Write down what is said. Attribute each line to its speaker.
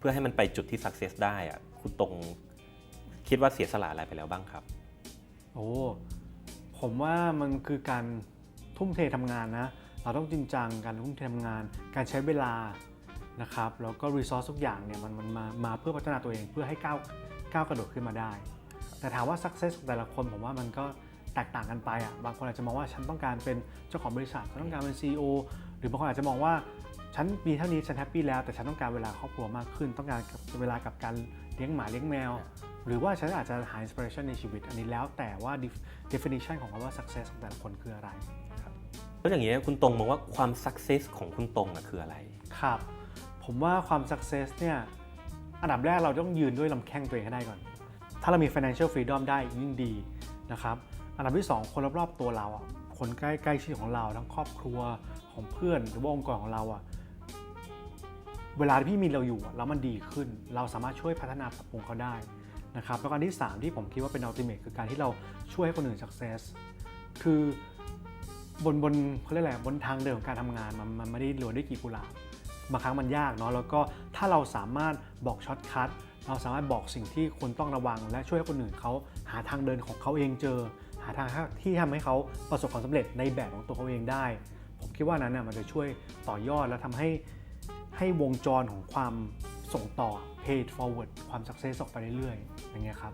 Speaker 1: เพื่อให้มันไปจุดที่ success ได้อะคุณตรงคิดว่าเสียสละอะไรไปแล้วบ้างครับ
Speaker 2: โอ้ผมว่ามันคือการทุ่มเททำงานนะ เราต้องจริงจังการทุ่มเททำงาน การใช้เวลานะครับแล้วก็รีซอสทุกอย่างเนี่ยมันมันมามาเพื่อพัฒนาตัวเองเพื่อให้ก้าวก้าวกระโดดขึ้นมาได้ แต่ถามว่า success ของแต่ละคนผมว่ามันก็แตกต่างกันไปอะบางคนอาจจะมองว่าฉันต้องการเป็นเจ้าของบริษัทฉันต้องการเป็น CEO หรือบางคนอาจจะมองว่า ฉันมีเท่านี้ฉันแฮปปี้แล้วแต่ฉันต้องการเวลาครอบครัวมากขึ้น ต้องการเวลากับการเลี้ยงหมาเลี้ยงแมว หรือว่าฉันอาจจะหา inspiration ในชีวิต อันนี้แล้วแต่ว่า def- definition ของคำว่า success ของแต่ละคนคืออะไร
Speaker 1: แล้วอย่างนี้ยคุณตรงมองว่าความ success ของคุณตรงอะคืออะไร
Speaker 2: ครับ ผมว่าความ success เนี่ยอันดับแรกเราต้องยืนด้วยลำแข้งตัวเองให้ได้ก่อน ถ้าเรามี financial freedom ได้ยิ่งดีนะครับอันดับที่ 2 คนรอบๆตัวเราอะคนใกล้ใกล้ชิดของเราทั้งครอบครัวของเพื่อนหรือว่าองค์กรของเราอะ เวลาที่พี่มีเราอยู่แล้วมันดีขึ้น เราสามารถช่วยพัฒนาปรับปรุงเขาได้นะครับแล้วก็อันที่ 3 ที่ผมคิดว่าเป็น ultimate คือการที่เราช่วยให้คนอื่น success คือบนบนเขาเรียกอะไรบนทางเดินของการทำงานมันมันไม่ได้โรยด้วยกีบกุหลาบบางครั้งมันยากเนาะแล้วก็ถ้าเราสามารถบอกช็อตคัทเราสามารถบอกสิ่งที่คุณต้องระวัง และช่วยให้คนอื่นเขาหาทางเดินของเขาเองเจอ หาทางที่ทำให้เขาประสบความสำเร็จในแบบของตัวเขาเองได้ ผมคิดว่านั้นน่ะมันจะช่วยต่อยอดและทำให้ ให้วงจรของความส่งต่อ paid forward ความ success ออกไปเรื่อยๆ อย่างเงี้ยครับ